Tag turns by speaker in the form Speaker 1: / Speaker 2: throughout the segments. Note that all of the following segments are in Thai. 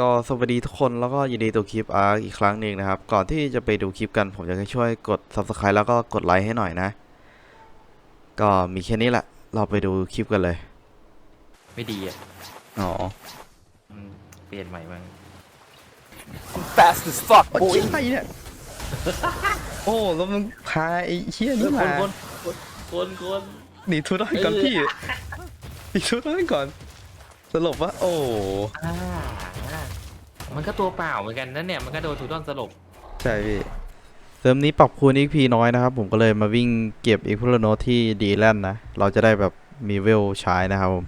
Speaker 1: ก็สวัสดีทุกคนแล้วก็ยินดีตัวคลิปอาร์อีกครั้งหนึ่งนะครับ ก่อนที่จะไปดูคลิปกันผมอยากให้ช่วยกด subscribe แล้วก็กดไลค์ให้หน่อยนะ ก็มีแค่นี้แหละ เราไปดูคลิปกันเลย
Speaker 2: ไม่ดีอะ
Speaker 1: อ๋อ
Speaker 2: อืมเปลี่ยนใหม่บ้าง
Speaker 3: fast as fuck
Speaker 1: โอ้ย
Speaker 3: boy
Speaker 1: ใครเนี่ยโอ้แล้วมึงพาไอ้เชี่ย
Speaker 2: ค
Speaker 1: นี่
Speaker 2: น
Speaker 1: มา
Speaker 2: คนคนคน
Speaker 1: หนีทุรอนก่อนพี่หนีทุรอนก่อนสรุปว่าโอ้
Speaker 2: อ่า มันก็ตัวเปล่าเหมือนกันนั่นเนี่ยมันก็โดนถูดอนสลบ
Speaker 1: ใช่พี่เซิร์ฟนี้ปรับคูณ XP น้อยนะครับ ผมก็เลยมาวิ่งเก็บอีกพลโนที่ดีแลนนะ เราจะได้แบบมีเวลใช้นะครับผม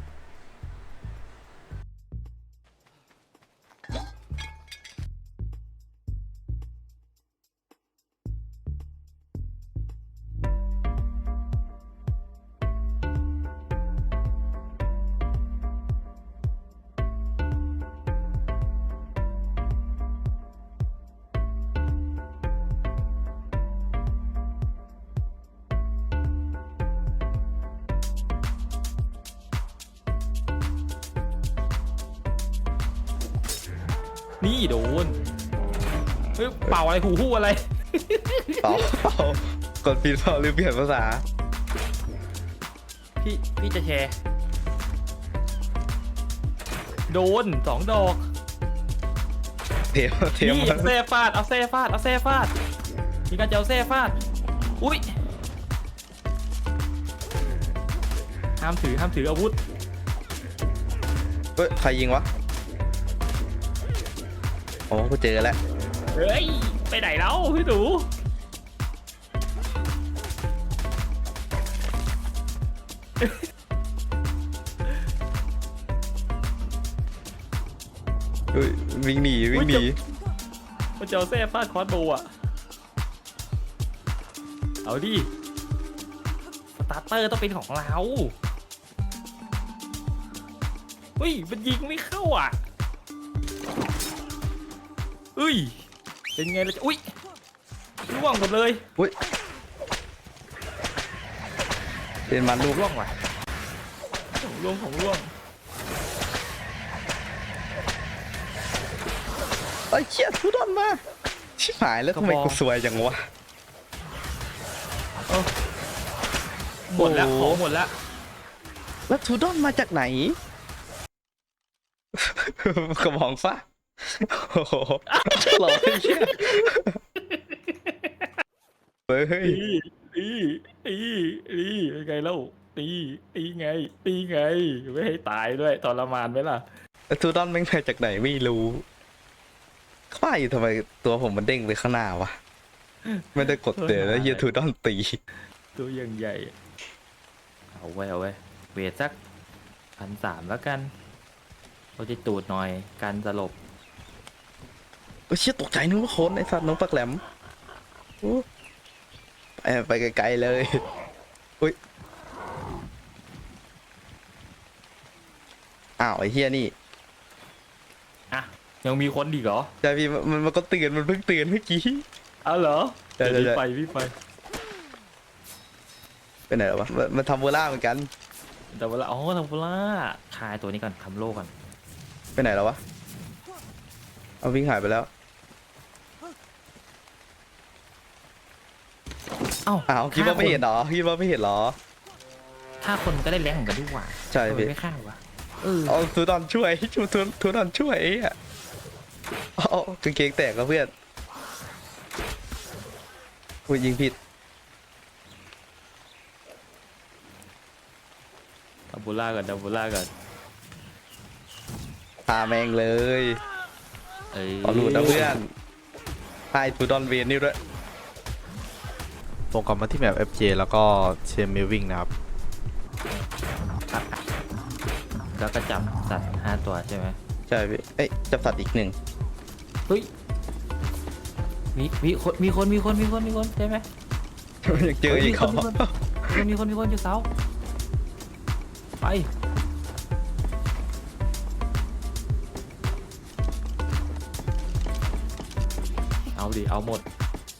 Speaker 2: โดนเฮ้ยเป่าอะไรหูหู้อะไร
Speaker 1: เปล่าเปล่ากดผิดเปล่าหรือเปลี่ยนภาษา
Speaker 2: พี่พี่จะแชร์ โดนสองดอก
Speaker 1: เทมเทม
Speaker 2: นี่
Speaker 1: มัน
Speaker 2: เอาเซ่ฟาดเอาเซ่ฟาดเอาเซ่ฟาดมีการจะเอาเซ่ฟาดอุ้ยห้ามถือห้ามถืออาวุธ
Speaker 1: เฮ้ยใครยิงวะโอ้กูเจอแล้ว
Speaker 2: เฮ้ย ไปไหนแล้วพี่หนู
Speaker 1: เฮ้ยวิ่งหนีวิ่งหนี
Speaker 2: มันจะเอาเซ่ฟาดคอสโบว์อะเอาดิ สตาร์เตอร์ต้องเป็นของเราเฮ้ย มันยิงไม่เข้าอะ เอ้ย เป็นไงล่ะจ๊ะอุ้ยร่วงหมดเลย
Speaker 1: อุ้ยเป็นมันลูก
Speaker 2: ร่วงว่ะของร่วงของร่วง
Speaker 1: ไอ้ยเชี่ยทุรอนมาชิบหายแล้วทำไมกูสวยจังวะ
Speaker 2: หมดแล้ว
Speaker 1: โอ้
Speaker 2: ของหมดแล้ว
Speaker 1: แล้วทูดอนมาจากไหน กระบองฟ้า โอ้โหหล่อไอ้เชี่ยเฮ้ย
Speaker 2: ตีตีตีตีเป็นไงเล่าตีตีไง ตีไง ไม่ให้ตายด้วยทรมานไหมล่ะ
Speaker 1: แล้ทูดอนแม่งมาจากไหนไม่รู้ข้าอยู่ทำไมตัวผมมันเด้งไปข้างหน้าวะ ไม่ได้กดเตะแล้วเฮียทูดอนตี
Speaker 2: ตัวยังใหญ่ เอาไว้เอาไว้ เวทสักพันสามแล้วกันเราจะตูดหน่อย การสลบ
Speaker 1: เชี่ยตกใจนึกว่าคนไอ้สัตว์น้องปักแหลมโอ้ไปไปไกลๆเลยอุ้ยอ้าวไอ้เฮียนี่
Speaker 2: อะยังมีคนดีกเหรอ
Speaker 1: ใช่พี่มันมันมันก็เตือนมันเพิ่งเตือนเมื่อกี้
Speaker 2: เอาเหรอ
Speaker 1: ใช่ใช่
Speaker 2: พี่
Speaker 1: ใช่
Speaker 2: ไปพี่ไป
Speaker 1: ไปไหนแล้ววะมันมันทำเวลาเหมือนกัน
Speaker 2: แต่เวลาอ๋อทำฟุล่าคายตัวนี้ก่อนทำโลก่อน
Speaker 1: ไปไหนแล้ววะเอาวิ่งหายไปแล้ว
Speaker 2: เอ้า
Speaker 1: อ้าวคิดว่าไม่เห็นเหรอคิดว่าไม่เห็นเหรอ
Speaker 2: ถ้าคนก็ได้แรงเหมือนกันดีกว่า
Speaker 1: ใช่
Speaker 2: ทำไม
Speaker 1: พี่
Speaker 2: ไม่ฆ่าวะเออ
Speaker 1: เอาทูดอนช่วยชูทูทูดอนช่วยไอ้อะเอาเอากางเกงแตกกับเพื่อนอุ้ยยิงผิด
Speaker 2: ดับบูล่าก่อนดับบูล่าก่อน
Speaker 1: พาแมงเลย
Speaker 2: เอ้ย
Speaker 1: เอาหลุดนะเพื่อนพายทูดอนเวนนี่ด้วย ตรงกลับมาที่แมป FJ แล้วก็เชมมิวิ่งนะครับ
Speaker 2: แล้วก็จับสัตว์ห้าตัวใช่ไหม
Speaker 1: ใช่พี่เอ้ยจับสัตว์อีกหนึ่ง
Speaker 2: เฮ้ยมีมีคนมีคนมีคนมีคนมีคนใช่ไหม
Speaker 1: ยังเจออีกเขา
Speaker 2: เฮ้ยมีคนมีคนมีคนอยู่เสาไปเอาดิเอาหมด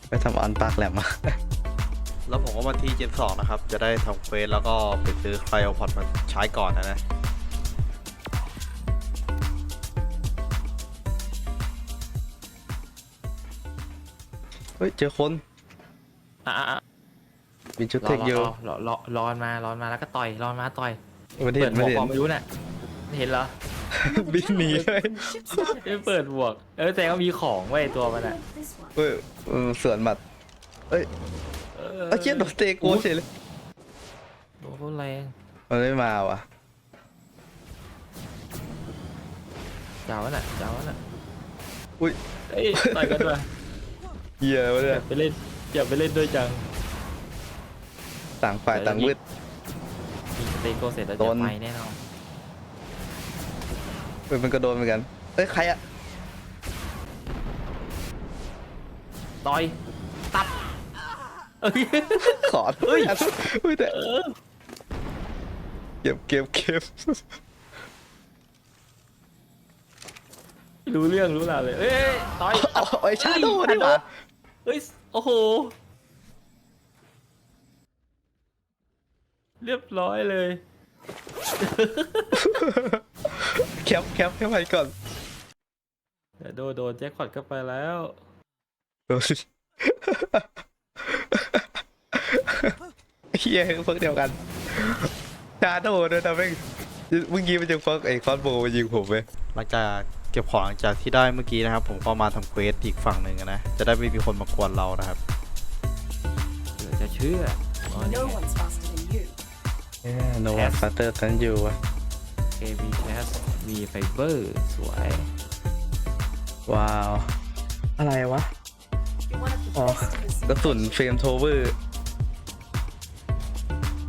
Speaker 1: ไปทำอันปากแหลมมา แล้วผมก็มาที่เจนสองนะครับ จะได้ทำเควสแล้วก็ไปซื้อไคลโอพอดมาใช้ก่อนนะนะเฮ้ย เจอคน
Speaker 2: อะอะอะ
Speaker 1: มีชุดเทคเย
Speaker 2: อะรอรอร้อนมาร้อนมาแล้วก็ต่อยร้อนมาต่อยเปิด
Speaker 1: น
Speaker 2: หมวก
Speaker 1: เห็
Speaker 2: อกไม่รู้น่ะเห็นเหรอ
Speaker 1: บินหนีเลย
Speaker 2: ไม่เปิดหมวกเออแต่ก็มีของไว้ยตัวมันอะ
Speaker 1: เฮ้ยเสือนหมัดเฮ้ย
Speaker 2: เอ
Speaker 1: เอ้เจี๊ยบโดนเตะโกเฉยเลย
Speaker 2: โดนโคตรแรง
Speaker 1: มันไม่มาว่ะ
Speaker 2: เจ้าน่ะเจ้าน่ะ
Speaker 1: อุ้ย
Speaker 2: เอ้ยต่อยกันด้วย
Speaker 1: เหี้ยวะ
Speaker 2: อ
Speaker 1: เนี่ย
Speaker 2: ย่าไปเล่นอย่าไปเล่นด้วยจัง
Speaker 1: ต่างฝ่ายต่างมืด
Speaker 2: มีสเตโกเสร็จแล้ว
Speaker 1: โด
Speaker 2: จะ
Speaker 1: น
Speaker 2: ไปแน่นอน
Speaker 1: เฮ้ยมันก็โดนเหมือนกันเอ้ยใครอะ
Speaker 2: ต่อยตัด เอ้ย
Speaker 1: ขอเฮ้ย เฮ้ยแต่
Speaker 2: เออ
Speaker 1: เก็บเก็บเก็บ
Speaker 2: ไม่รู้เรื่องรู้ราวเลยเอ้ยต่อย
Speaker 1: เอาไอ้ชาโดว์ดีกว่า
Speaker 2: เฮ้ยโอ้โห เรียบร้อยเลย
Speaker 1: แคปแคปแคปไปก่อน
Speaker 2: เดี๋ยวโดนโดนแจ็คพอตก็ไปแล้ว
Speaker 1: โดน เฮียพวกเดียวกันชาโดว์ด้วยนะแม่งเมื่อกี้มันจะฟักไอ้คอนโบมายิงผมไหมหลังจากเก็บของหลังจากที่ได้เมื่อกี้นะครับ ผมก็มาทำเควสอีกฝั่งหนึ่งอะนะ จะได้ไม่มีคนมากวนเรานะครับ
Speaker 2: เดี๋ยวจะเชื่ออ๋อนี่
Speaker 4: No one's faster than you.
Speaker 1: โนวันฟัตเตอร์ทันอยู่วะ
Speaker 2: เคบีแคสมีไฟเบอร์สวย
Speaker 1: ว้าว อะไรวะ
Speaker 4: You're one of the
Speaker 1: Oh,
Speaker 4: best in the
Speaker 1: กระสุน
Speaker 4: simulation.
Speaker 1: เฟรมโทเวอร์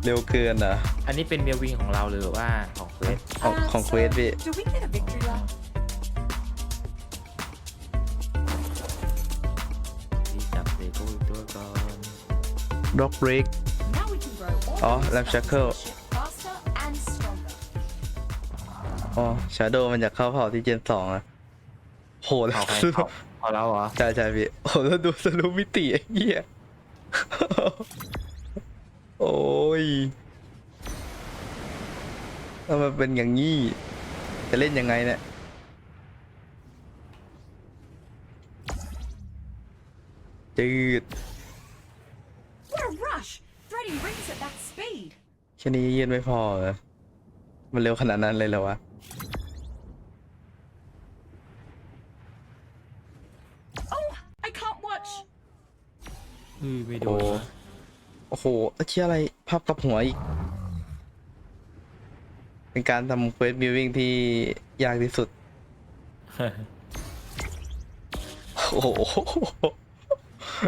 Speaker 1: เร็วเกินอะ
Speaker 2: อันนี้เป็นเมียวิงของเราหรือว่าของเควส
Speaker 1: ของ
Speaker 4: Uh,
Speaker 1: ของ
Speaker 4: so,
Speaker 1: เควสพี่
Speaker 4: Do we get a victory lap?
Speaker 2: ที่จับเตโก้อีกตัวก่อน
Speaker 1: ด็อกเบรก
Speaker 4: Now we can grow all
Speaker 1: Oh,
Speaker 4: these
Speaker 1: left
Speaker 4: spells
Speaker 1: shackle.
Speaker 4: in the ship faster and stronger.
Speaker 1: อ๋อชาโดมันอยากเข้าเผ่าที่เจนสองอะโหด
Speaker 2: เอาใครเอาเอาเราเหรอ
Speaker 1: ใช่ใช่พี่โหแล้วดูสรุปมิติไอ้เหี้ยโอ้ยถ้ามันเป็นอย่างนี้จะเล่นยังไงเนี่ยจืด
Speaker 4: What a rush! Threading rings at that speed.
Speaker 1: แค่นี้ยืนไม่พอเหรอมันเร็วขนาดนั้นเลยเหรอวะ
Speaker 2: อือไม่โด
Speaker 1: โอ้
Speaker 2: นวะ
Speaker 1: โอ้โหเชี่ยอะไรภาพกับหัวอีก เป็นการทำเควสบิววิ่งที่ยากที่สุด โอ้โห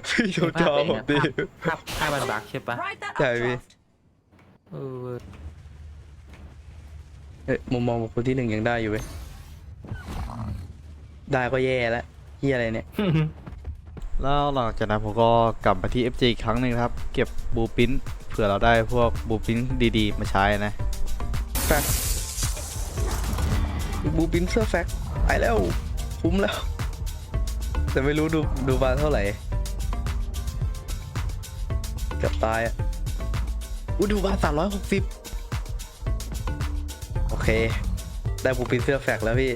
Speaker 1: พี่โจจอผมดิ
Speaker 2: ภาพภาพบันบักใช่ปะ
Speaker 4: Ride that
Speaker 1: Yeah, we-
Speaker 4: updraft.
Speaker 2: เออ
Speaker 1: เอ้ยมุมมองของคนที่หนึ่งยังได้อยู่เว้ย ได้ก็แย่แล้วเฮียอะไรเนี่ย แล้วหลังจากนั้นผมก็กลับมาที่ FG อีกครั้งหนึ่งครับ เก็บบูปินเผื่อเราได้พวกบูปินดีๆ มาใช้นะแฟกบูปินเสื้อแฟกไปแล้วคุ้มแล้ว แต่ไม่รู้ดูดูบาร์เท่าไหร่เกือบตายอะอู้ดูบาร์สามร้อยหกสิบโอเค ได้บูปินเสื้อแฟกแล้วพี่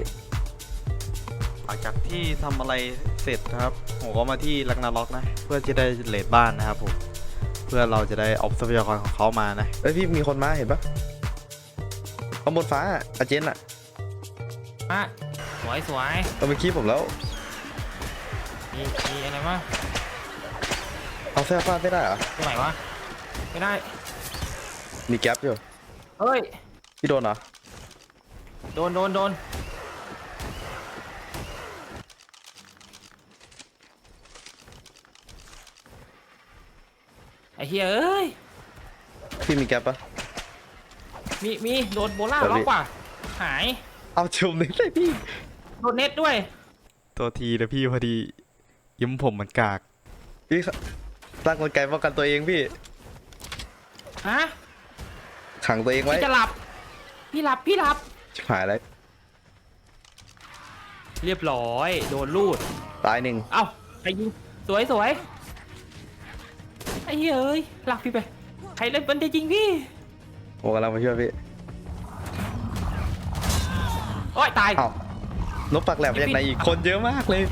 Speaker 1: หลังจากที่ทำอะไรเสร็จนะครับ ผมก็มาที่ลักนาล็อกนะ เพื่อจะได้เลดบ้านนะครับผม เพื่อเราจะได้ออฟทรัพยากรของเขามานะเอ้ยพี่มีคนมาเห็นปะข้างบนฟ้าอะอาเจนอะ
Speaker 2: อะสวยสวย
Speaker 1: เอาไปคีบผมแล้ว
Speaker 2: มีมีอะไรวะ
Speaker 1: เอาเสื้อฟ้าไม่ได้เหรอ
Speaker 2: ตรงไหนวะ ไม่ได้
Speaker 1: มีแก๊ปอยู่
Speaker 2: เฮ้ย
Speaker 1: พี่โดนเหรอ
Speaker 2: โดนโดนโดน เฮ้ยเอ้ย
Speaker 1: พี่มีแก๊ปปะ
Speaker 2: มีมีโดนโบล่า
Speaker 1: เดี๋ยว
Speaker 2: ล็อ
Speaker 1: พี่
Speaker 2: กว่ะหาย
Speaker 1: เอาชมเลยใส่พี่
Speaker 2: โดนเน็ตด้วย
Speaker 1: ตัวทีนะพี่พอดียิ้มผมมันกาก พี่ตั้งกลไกป้องกันตัวเองพี่
Speaker 2: ฮะ
Speaker 1: ขังตัวเองไว้
Speaker 2: พี่จะหลับ พี่หลับพี่หลับ
Speaker 1: ชิบหายแล้ว
Speaker 2: เรียบร้อย โดนลูด
Speaker 1: ตายหนึ่ง
Speaker 2: เอ้าใครยิงสวยสวยไอ้เฮ้ยเอ้ยหลักพี่ไป ใครเล่นมันจะยิงพี่
Speaker 1: ผมกำลังมาช่วยพี่
Speaker 2: โอ้ยตาย
Speaker 1: เอ้านกปักแหลมมาจากไหนอีกคนเยอะมากเลย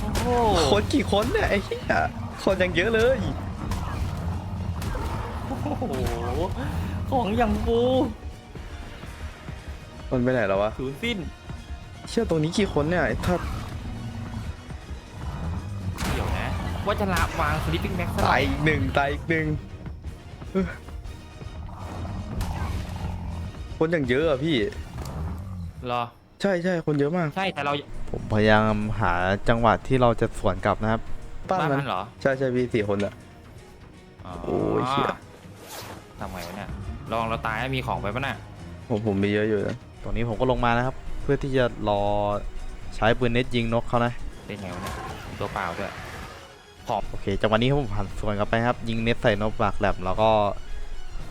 Speaker 2: โอ้โห
Speaker 5: คนกี่คนเนี่ยไอ้เหี้ยคนยังเยอะเลย
Speaker 2: โอ้โห ของอย่างฟู
Speaker 5: มันไปไหนแล้ววะ
Speaker 2: ศูนย์สิ้น
Speaker 5: เชื่อตรงนี้กี่คนเนี่ยไอ้ถ้า
Speaker 2: ว่าจะลาวางสลิปปิ้งแม็กซ์
Speaker 5: ตายอีกหนึ่งตายอีกหนึ่งเออคนยังเยอะอะพี่
Speaker 2: รอ
Speaker 5: ใช่ใช่คนเยอะมาก
Speaker 2: ใช่แต่เรา
Speaker 5: ผมพยายามหาจังหวะที่เราจะสวนกลับนะครับ
Speaker 2: บ้านมันเหรอ
Speaker 5: ใช่ใช่พี่สี่คนอะ โอ้ยเชี่ย
Speaker 2: ทำไงวะเนี่ยลองเราตายแล้วมีของไปปะน่ะ
Speaker 5: ผมผมมีเยอะอยู่นะตรงนี้ผมก็ลงมานะครับ เพื่อที่จะรอใช้ปืนเน็ตยิงนกเขานะ
Speaker 2: เป็นไงวะเนี่ยตัวเปล่าด้วย
Speaker 5: โอเคจังหวะนี้ผมผ่านสวนกลับไปครับ ยิงเน็ตใส่นกปากแหลมแล้วก็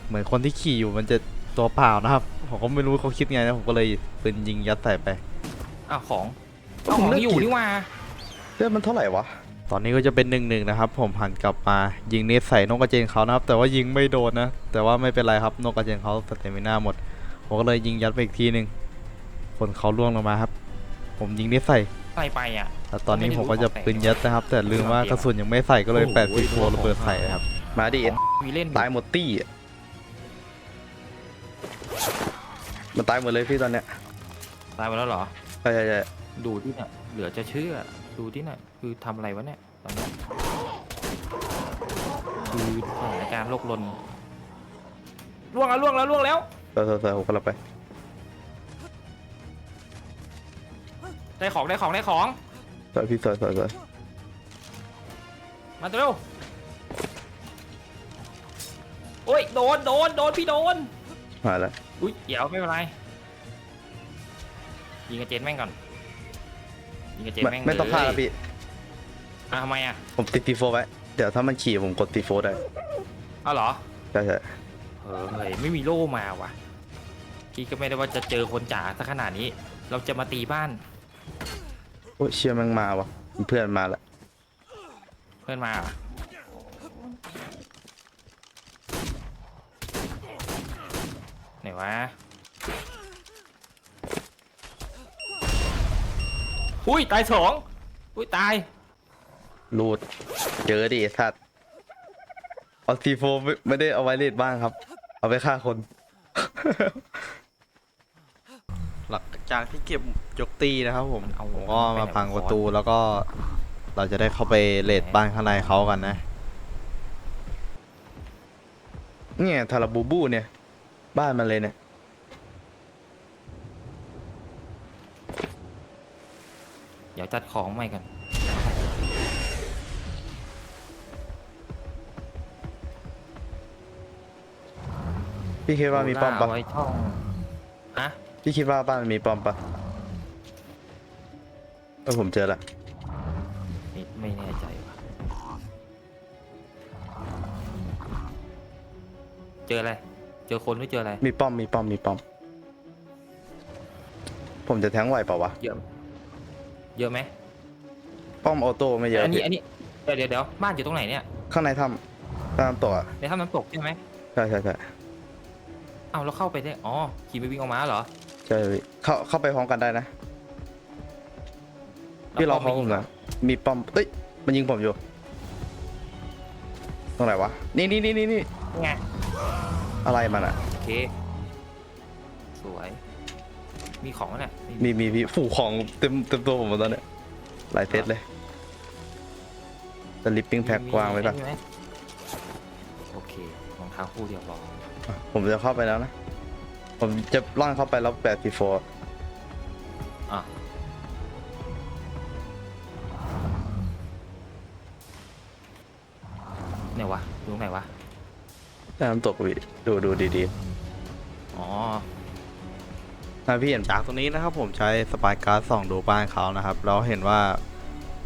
Speaker 5: เหมือนคนที่ขี่อยู่มันจะตัวเปล่านะครับ ผมก็ไม่รู้เขาคิดไงนะผมก็เลยปืนยิงยัดใส่ไป
Speaker 2: อ้าวของเอาของอยู่นี่ว่า
Speaker 5: เลือดมันเท่าไหร่วะตอนนี้ก็จะเป็นหนึ่งหนึ่งนะครับ ผมหันกลับมายิงเน็ตใส่นกกระเจนเขานะครับ แต่ว่ายิงไม่โดนนะ แต่ว่าไม่เป็นไรครับนกกระเจนเขาสเตมิน่าหมด ผมก็เลยยิงยัดไปอีกทีหนึ่งคนเขาล่วงลงมาครับ ผมยิงเน็ตใส่
Speaker 2: ใส่ไปอะ
Speaker 5: แล้วตอนนี้ผมก็จะปืนยัดนะครับ แต่ลืมว่ากระสุนยังไม่ใส่ก็เลย
Speaker 2: โอ้โห
Speaker 5: แปดสิบโวระเบิดใส่ครับ มาดิ
Speaker 2: มีเล่น
Speaker 5: ตายหมดตี้อะมันตายหมดเลยพี่ตอนเนี้ย
Speaker 2: ตายไปแล้วเหรอ
Speaker 5: ใช่ใช่ใช่
Speaker 2: ดูที่เนี่ยเหลือจะเชื่อ ดูที่เนี่ยคือทำอะไรวะเนี่ยตอนเนี้ยคือสถานการณ์โลกลนล่วงแล้วล่วงแล้วล่วงแล้ว
Speaker 5: ต่อต่อต่อผมกำลังไป
Speaker 2: ได้ของได้ของได้ของ
Speaker 5: ต่อพี่ต่อต่อต่อ
Speaker 2: มาเร็วโอ้ยโดนโดนโดนพี่โดน
Speaker 5: มาแล้ว
Speaker 2: อุ้ยเดี๋ยวไม่เป็นไร ยิงกระเจนแม่งก่อน ยิงกระเจน
Speaker 5: ไม่
Speaker 2: แม่ง
Speaker 5: ไม่ต้องฆ่า
Speaker 2: เล
Speaker 5: แล้ว
Speaker 2: ย
Speaker 5: พี่
Speaker 2: อะทำไมอะ
Speaker 5: ผมติดตีโฟไว้ เดี๋ยวถ้ามันขี่ผมกดตีโฟได้
Speaker 2: เอาเหรอ
Speaker 5: ใช่ใช่
Speaker 2: เออเฮ้ยไม่มีโล่มาว่ะคิดก็ไม่ได้ว่าจะเจอคนจ๋าซะขนาดนี้ เราจะมาตีบ้าน
Speaker 5: โอ้ยเชียร์แมันมาวะเพื่อนมาแล้ว
Speaker 2: เพื่อนมาเหรอไหนวะอุ้ยตายสองอุ้ยตาย
Speaker 5: รูดเจอดิสัตว์เอาตีโฟไม่ไม่ได้เอาไว้เลดบ้างครับ เอาไปฆ่าคนหลัง จากที่เก็บยกตีนะครับผม
Speaker 2: เอา
Speaker 5: ผมก็มาพัง
Speaker 2: ไปไหน
Speaker 5: ประตูแล้วก็เราจะได้เข้าไปเลดบ้านข้างในเขากันนะ เนี่ยทาราบูบูเนี่ย บ้านมันเลยเนี่ย
Speaker 2: เดี๋ยวจัดของใหม่กัน
Speaker 5: พี่คิดว่ามีป้อมปะ
Speaker 2: ไว้ช่องฮะ
Speaker 5: พี่คิดว่าบ้านมันมีป้อมปะเออผมเจอละ
Speaker 2: ไม่ไม่แน่ใจว่ะ เจออะไร เจอคนหรือเจออะไร
Speaker 5: มีป้อมมีป้อมมีป้อม ผมจะแทงไหวเปล่าวะ
Speaker 2: เยอะ เยอะไหม
Speaker 5: ป้อมออโต้ไม่เยอะ
Speaker 2: อันนี้
Speaker 5: พี่
Speaker 2: อันนี้เดี๋ยวเดี๋ยวเดี๋ยวบ้านอยู่ตรงไหนเนี่ย
Speaker 5: ข้างในถ้ำตามตัวอะ
Speaker 2: ในถ้ำน้ำตกใช่ไหม
Speaker 5: ใช่ใช่ใช่
Speaker 2: เอาแล้วเข้าไปได้ อ๋อขี่ไปวิ่งออกมาเหรอ
Speaker 5: ใช่พี่เข้าเข้าไปพร้อมกันได้นะพี่รอเขาผมนะมีป้อมเอ้ยมันยิงผมอยู่ตรงไหนวะนี่นี่นี่นี่นี่
Speaker 2: ไง
Speaker 5: อะไรมันอะ
Speaker 2: โอเค สวย มีของไหมเนี่ย
Speaker 5: มีมีพี่ฝูของเต็มเต็มตัวผมหมดตอนเนี้ยหลายเซตเลยสลิปปิ้งแพ็กวางไว้ปะ
Speaker 2: มีหมโอเครองเท้าคู่เดียวรอ
Speaker 5: อะผมจะเข้าไปแล้วนะ ผมจะล่อนเข้าไปแล้วแปดปีโฟ
Speaker 2: อะไหนวะอยู่ตรงไหนวะ
Speaker 5: น้ำตกพี่ดูดูดี
Speaker 2: อ๋อ
Speaker 5: ๆถ้าพี่เห็นจากตรงนี้นะครับผมใช้สปายการ์ดส่องดูบ้านเขานะครับแล้วเห็นว่า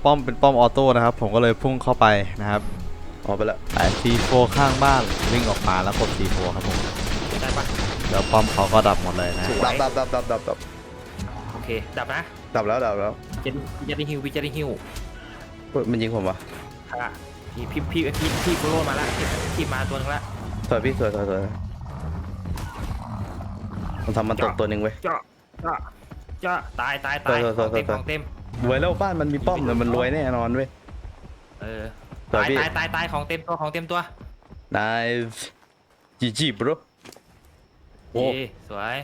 Speaker 5: ป้อมเป็นป้อมออโต้นะครับ ผมก็เลยพุ่งเข้าไปนะครับ ออกไปแล้ว แต่ C4 ข้างบ้านวิ่งออกมาแล้วกด C4 ครับผม
Speaker 2: ได้ปะ
Speaker 5: แล้วป้อมเขาก็ดับหมดเลยนะ
Speaker 2: สวย
Speaker 5: ดับดับดับดับดับ
Speaker 2: โอเค ดับนะ
Speaker 5: ดับแล้วดับแล้ว
Speaker 2: จะจะได้ฮิวพี่จะได้ฮิว
Speaker 5: เฮ้ยมันยิงผมวะ
Speaker 2: ค่ะพี่พี่พี่พี่พี่โคโรมาละพี่พี่มาตัวนึงละ
Speaker 5: สวยพี่สวยสวยสวยมันทำมันตกตัวหนึ่งเว้ย
Speaker 2: จ้าจ้าจ้าตายตายตาย
Speaker 5: โทษ
Speaker 2: ข
Speaker 5: โท
Speaker 2: อ
Speaker 5: ษ
Speaker 2: ง
Speaker 5: โทษ
Speaker 2: เต็มของเต็ม
Speaker 5: รวยแล้วบ้านมันมีป้อมเลยมันรวยแน่นอนเว้ย
Speaker 2: เออ
Speaker 5: สวย
Speaker 2: ตาย
Speaker 5: พี่
Speaker 2: ตายตายตายของเต็มตัวของเต็มตัว
Speaker 5: นายจีจีบร โอ้
Speaker 2: ดีสวย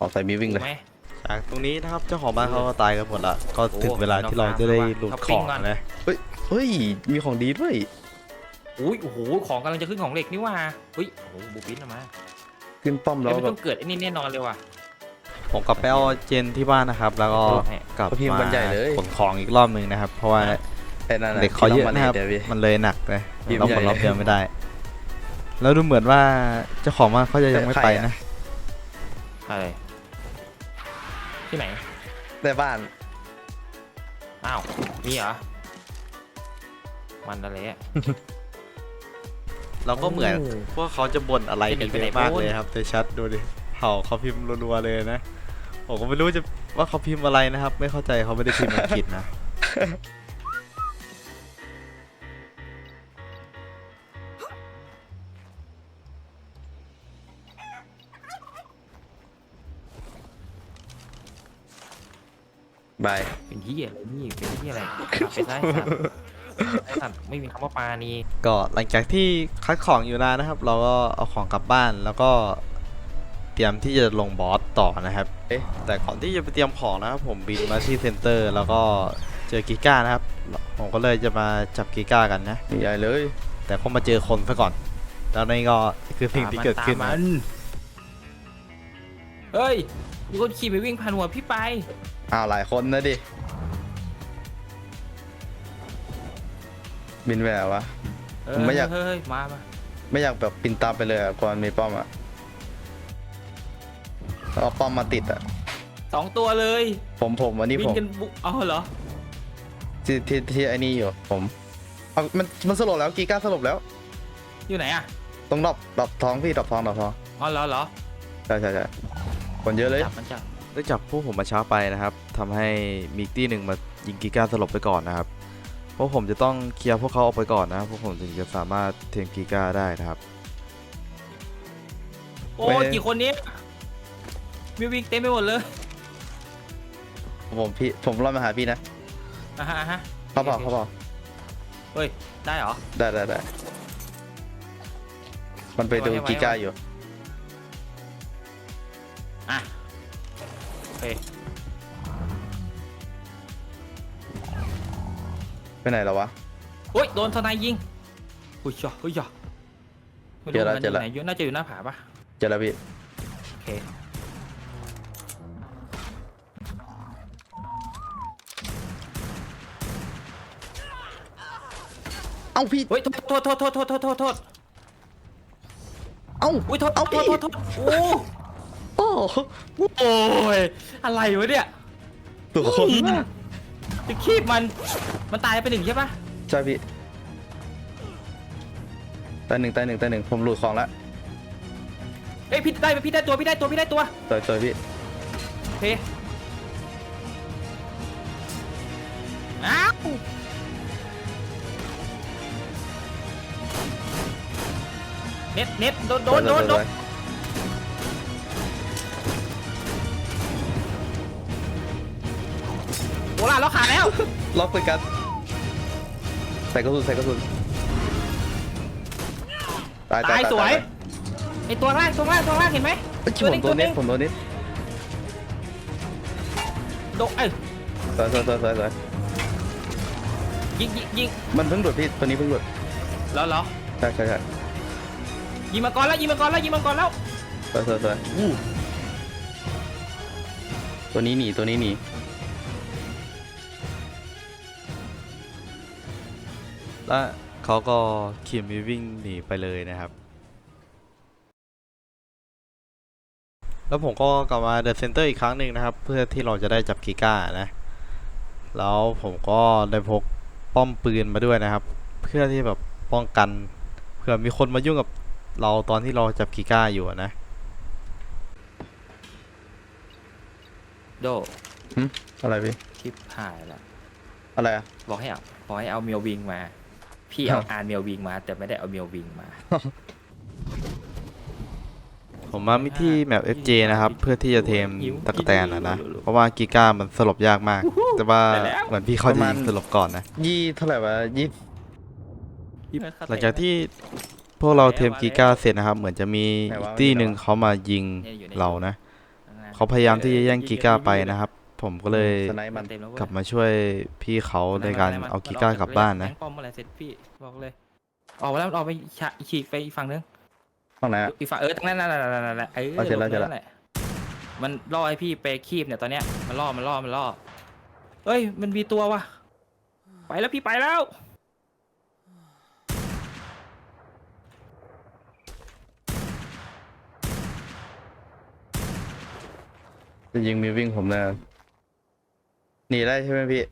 Speaker 5: ออกใส่มีวิ่ง
Speaker 2: ถู
Speaker 5: เลย
Speaker 2: กไหม
Speaker 5: จากตรงนี้นะครับเจ้าของบ้านเขาก็ตายกันหมดละก็ถึง
Speaker 2: โอ้
Speaker 5: เวลาที่เราจะได้หลุด
Speaker 2: ช้อป
Speaker 5: ข
Speaker 2: ปิ้
Speaker 5: องง
Speaker 2: ก่อน
Speaker 5: นะเฮ้ยเฮ้ย มีของดีด้วย
Speaker 2: อุ้ยโอ้โหของกำลังจะขึ้นของเหล็กนี่ว่าเฮ้ยโอ้โหบูปินออกมา
Speaker 5: ขึ้นป้อม
Speaker 2: แล้
Speaker 5: แล้วว
Speaker 2: มัน
Speaker 5: แบ
Speaker 2: ต้อบงเกิดไอ้นี่แน่นอนเลยว่ะ
Speaker 5: ผมกับแป้วเจนที่บ้านนะครับ แล้วก็
Speaker 2: โอ้โห
Speaker 5: กลับ
Speaker 1: พิมพ์
Speaker 5: มา
Speaker 1: บรรยายเลย
Speaker 5: ขนของอีกรอบหนึ่งนะครับ เพราะว่า
Speaker 1: ไอ้นั่นน่ะ
Speaker 5: เด็กเขาเยอะนะครับ
Speaker 1: ที่ามาเดี๋ยวพี่
Speaker 5: มันเลยหนักเลย
Speaker 1: พิมพ์
Speaker 5: เรา
Speaker 1: ใหญ่
Speaker 5: ผลรอบเดียวไม่ได้ แล้วดูเหมือนว่าเจ้าของบ้านเขาจะยังไม่
Speaker 1: ใคร
Speaker 5: ไป
Speaker 1: อะ
Speaker 5: นะ
Speaker 2: อะไรที่ไหน
Speaker 1: ในบ้าน
Speaker 2: อ้าวมีเหรอมันอะไรอะ
Speaker 5: เราก็เหมือน
Speaker 2: โอ้
Speaker 5: พวกเขาจะบ่นอะไรกัน
Speaker 2: จะหนีไป
Speaker 5: เย
Speaker 2: ไหน
Speaker 5: อะมาก
Speaker 2: โพ้น
Speaker 5: เลยครับแต่ชัดดูดิเห่าเขาพิมพ์รัวๆเลยนะ ผมก็ไม่รู้จะว่าเขาพิมพ์อะไรนะครับ ไม่เข้าใจเขาไม่ได้พิมพ์อังกฤษนะ
Speaker 1: บาย
Speaker 2: เป็นที่อะไรนี่เป็นที่อะไรเป็นไส้สัตว์ไส้สัตว์ไม่มีคำว่าปลานี
Speaker 5: ก็หลังจากที่คัดของอยู่นานนะครับ เราก็เอาของกลับบ้านแล้วก็เตรียมที่จะลงบอสต่อนะครับ
Speaker 1: เอ๊ะ
Speaker 5: แต่ก่อนที่จะไปเตรียมของนะครับผมบินมาที่เซ็นเตอร์ แล้วก็เจอกิก้านะครับ ผมก็เลยจะมาจับกิก้ากันนะ
Speaker 1: ใหญ่เลย
Speaker 5: แต่ก็มาเจอคนซะก่อน แล้วนี่ก็คือสิ่งที่เกิดขึ้น
Speaker 2: ตาม
Speaker 5: นะ
Speaker 2: มันเฮ้ยมีคนขี่ไปวิ่งผ่านหัวพี่ไป
Speaker 1: อ้าวหลายคนนะดิ บินไปไหนวะ
Speaker 2: เอ
Speaker 1: ผมไม่อยาก
Speaker 2: เฮ้ยเฮ้ยมามา
Speaker 1: ไม่อยากแบบปินตามไปเลยอะก่อนมีป้อมอะแล้วเอาป้อมมาติดอะ
Speaker 2: สองตัวเลย
Speaker 1: ผมผมวันนี้
Speaker 2: วิ่
Speaker 1: ผ
Speaker 2: ง
Speaker 1: ม
Speaker 2: กันบุเอาเหรอ
Speaker 1: ที่ที่ที่ไอ้นี่อยู่ผมเอามันมันสลบแล้วกีก้าสลบแล้ว
Speaker 2: อยู่ไหนอะ
Speaker 1: ตรงดรอปดรอปท้องพี่ดรอปท้องดรอปท้อง
Speaker 2: อ๋อเหรอเหรอ
Speaker 1: ใช่ใช่ใช่คนเยอะเลย
Speaker 2: จับมันจับ
Speaker 5: เนื่องจากพวกผมมาช้าไปนะครับทำให้มีตี้หนึ่งมายิงกิก้าสลบไปก่อนนะครับ เพราะผมจะต้องเคลียร์พวกเขาออกไปก่อนนะครับพวกผมถึงจะสามารถเทงกิก้าได้นะครับ
Speaker 2: โอ้ยกี่คนเนี้ยมีวิ่งเต็มไปหมดเลย
Speaker 1: ผมพี่ผมรอดมาหาพี่นะ
Speaker 2: อะฮะอะฮะ
Speaker 1: เขาบอกเขาบอก
Speaker 2: เฮ้ย ได้เหรอ
Speaker 1: ได้ได้ได้มันไปดู
Speaker 2: ไว้ไว้
Speaker 1: กีก้าอยู่ ไปไหนแล้ววะ
Speaker 2: โอ้ยโดนทนายยิงอุ้ยจ่ออุ้ยจ่อไม่
Speaker 1: เจอ
Speaker 2: รู้
Speaker 1: แล้ว
Speaker 2: มัน
Speaker 1: เจ
Speaker 2: อ
Speaker 1: อยู่แล้ว
Speaker 2: ไหนอยู่น่าจะอยู่หน้าผาปะ
Speaker 1: เจอแล้วพี่
Speaker 2: โอเค
Speaker 1: เอ้าพี่
Speaker 2: เฮ้ยโทษโทษโทษโทษโทษโทษโทษโทษ
Speaker 1: เอ้า
Speaker 2: อุ้ยโทษ
Speaker 1: เอ้า
Speaker 2: โท
Speaker 1: พี่
Speaker 2: ษโทษโทษโอ้
Speaker 1: โอ้
Speaker 2: โอ้ยอะไรวะเนี่ย
Speaker 1: ตัวคนมาก
Speaker 2: จะคีบมัน มันตายไปหนึ่งใช่ปะ
Speaker 1: ใช่พี่ตายหนึ่งตายหนึ่งตายหนึ่งผมหลุดของแล้ว
Speaker 2: เอ้ยพี่ได้พี่ได้ตัวพี่ได้ตัวพี่ได้ตัว
Speaker 1: ต่อยต่อยพี่
Speaker 2: โอเคอ้าวเน็ตเน็ตโดนโดนโดนโดนโอ้ล่ะเราขาดแล้ว
Speaker 1: ล็อกไปกัน ใส่กระสุนใส่กระสุนตาย
Speaker 2: ตายสวยไอตัวล่างตัวล่างตัวล่างเห็นไหม
Speaker 1: เอ้ยผมตัวเน็ตผมตัวเน็ต
Speaker 2: โดนเอ้ย
Speaker 1: สวยสวยสวยสวยสวย
Speaker 2: ยิงยิงยิง
Speaker 1: มันเพิ่งหลุดพี่ตัวนี้เพิ่งหลุด
Speaker 2: แล้วเหรอ
Speaker 1: ใช่ใช่ใช่
Speaker 2: ยิงมังกรแล้วยิงมังกรแล้วยิงมังกรแล้ว
Speaker 1: สวยสวยสวยอู้ตัวนี้หนีตัวนี้หนี
Speaker 5: และเขาก็ขี่มีวิ่งหนีไปเลยนะครับ แล้วผมก็กลับมาเดอะเซ็นเตอร์อีกครั้งหนึ่งนะครับ เพื่อที่เราจะได้จับกิก้านะ แล้วผมก็ได้พกป้อมปืนมาด้วยนะครับ เพื่อที่แบบป้องกันเผื่อมีคนมายุ่งกับเราตอนที่เราจับกิก้าอยู่อะนะ
Speaker 2: โด
Speaker 1: อะไรพี่
Speaker 2: ชิปหายละ
Speaker 1: อะไรอะ
Speaker 2: บอกให้เอาบอกให้เอาเมียววิงมา พี่เอาอ่านเมียววิงมา แต่ไม่ได้เอาเมียววิงมา
Speaker 5: ผมผมมาไม่ที่แมป FJ นะครับ เพื่อที่จะเทมตะกะแตนนะนะ เพราะว่ากีก้ามันสลบยากมาก แต่ว่าเหมือนพี่เขาจะยิงสลบก่อนนะ
Speaker 1: ยี่เท่าไหร่วะยี่
Speaker 5: หลังจากที่พวกเราเทมกีก้าเสร็จนะครับ เหมือนจะมีอีกที่หนึ่งเขามายิงเรานะ เขาพยายามที่จะแย่งกีก้าไปนะครับ ผมก็เลย
Speaker 1: สไนป์มัน
Speaker 2: เต็มแล้วเว้ย
Speaker 5: กลับมาช่วยพี่เขาในการเอากีก้ากลับบ้านนะ
Speaker 2: แป้อมอะไรเสร็จพี่บอกเลย ออกมาแล้วมันออกไปฉะฉีกไปอีกฝั่งนึง
Speaker 1: ห้องไหนอะ
Speaker 2: อีกฝั่งเออตรงนั้นนั่นนั่นนั่นนั่นนั่นเออ
Speaker 1: เอาเสร็จแล้ว
Speaker 2: หบ
Speaker 1: เสร็จแล้ว
Speaker 2: นั่นหะมันล่อให้พี่ไปคีบเนี่ยตอนเนี้ยมันล่อมันล่อมันล่อเอ้ยมันมีตัวว่ะไปแล้วพี่ไปแล้ว
Speaker 1: จะยิงมีวิ่งผมนะ หนีได้ใช่ไหมพี่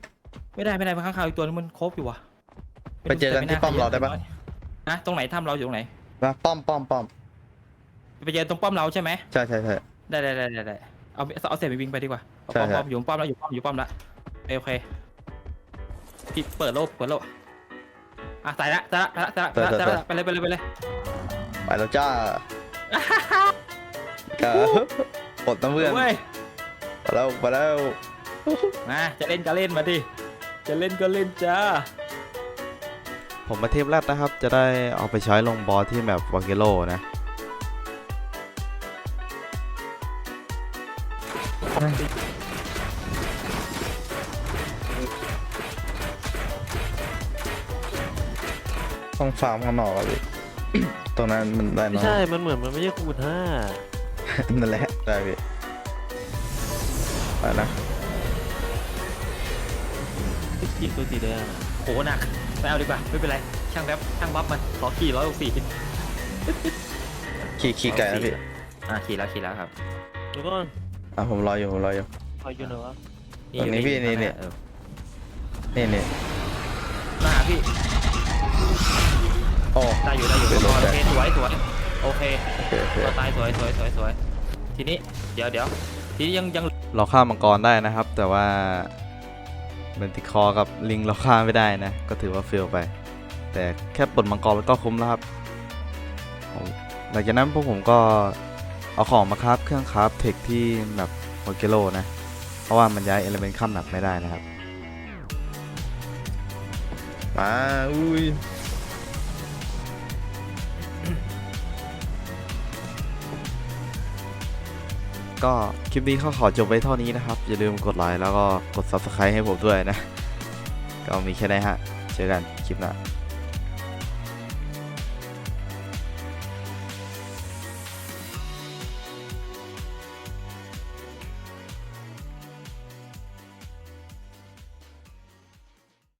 Speaker 2: ไม่ได้ไม่ได้มันข้างคาวอีกตัวนึงมันครบอยู่ว่ะ
Speaker 1: ไปเจอกันที่ป้อมเราได้ปะ
Speaker 2: นะตรงไหนถ้ำเราอยู่ตรงไหน
Speaker 1: มาป้อมป้อมป้อม
Speaker 2: ไปเจอตรงป้อมเราใช่ไหม
Speaker 1: ใช่ใช่ใช่
Speaker 2: ได้ได้ได้ได้ได้เอาเอาเศษไปวิ่งไปดีกว่าเอา
Speaker 1: ใช่
Speaker 2: ป้อม
Speaker 1: ใช่
Speaker 2: ป้อมอยู่ป้อมแล้วอยู่ป้อมอยู่ป้อมละโอเคโอเคพี่เปิดโลกเปิดโลกอะใส่ละใส่ละใส่ละใส่ละใส่ละใส่ละไปเลยไปเลยไปเลย
Speaker 1: ไปแล้วจ้าก็ปลดน้ำเพื่อน
Speaker 2: เว้ย
Speaker 1: ไปแล้วไปแล้ว
Speaker 2: มาจะเล่นก็เล่นมาดิ จะเล่นก็เล่นจ้า
Speaker 5: ผมมาเทมแรกนะครับ จะได้เอาไปใช้ลงบอสที่แมปวาเกโลนะ
Speaker 1: ต้องฟาร์มข้างนอกอะพี่ตรงนั้นมันได้
Speaker 6: ไม่
Speaker 1: เนาะ
Speaker 6: ใช่ มันเหมือนมันไม่ใช่คูณห้า
Speaker 1: นั่นแหละได้พี่ไปนะ
Speaker 6: ยิงตัวสีแดงอะ
Speaker 2: โหหนักไม่เอาดีกว่า ไม่เป็นไร ช่างแป๊บช่างบัฟมันขอขี่ร้อยหกสี่
Speaker 1: ขี่ขี่ไก่นะพี่
Speaker 2: อะขี่แล้วขี่แล้วครับ
Speaker 6: เดี๋ยวก่อน
Speaker 1: อะผมรออยู่ผมรออยู่
Speaker 6: คอยอยู่ไหนวะ
Speaker 1: ตรงนี้พี่นี่นี่
Speaker 2: เออ
Speaker 1: นี่นี่
Speaker 2: มาหาพี่
Speaker 1: โอ้
Speaker 2: ได้อยู่ได้อยู่
Speaker 1: เป็น
Speaker 2: โอ
Speaker 1: โอเค
Speaker 2: เคสวยสวยโอเค
Speaker 1: โอเคโอเค
Speaker 2: ตัวตายสวยสวยสวยสวยทีนี้เดี๋ยวเดี๋ยวทีนี้ยังยัง
Speaker 5: เราฆ่ามังกรได้นะครับ แต่ว่า มันติคอกับลิงเราฆ่าไม่ได้นะ ก็ถือว่าเฟลไป แต่แค่ปลดมังกรมันก็คุ้มแล้วครับหลังจากนั้นพวกผมก็เอาของมาครับเครื่องครับเทคที่แบบโมเกโลนะ เพราะว่ามันย้ายเอลเมนต์ข้ามหนักไม่ได้นะครับ
Speaker 1: มา อุ้ย
Speaker 5: ก็คลิปนี้เขาขอจบไว้เท่านี้นะครับ อย่าลืมกดไลค์แล้วก็กด Subscribe ให้ผมด้วยนะ ก็มีแค่นี้ฮะ เจอกันคลิปหน้า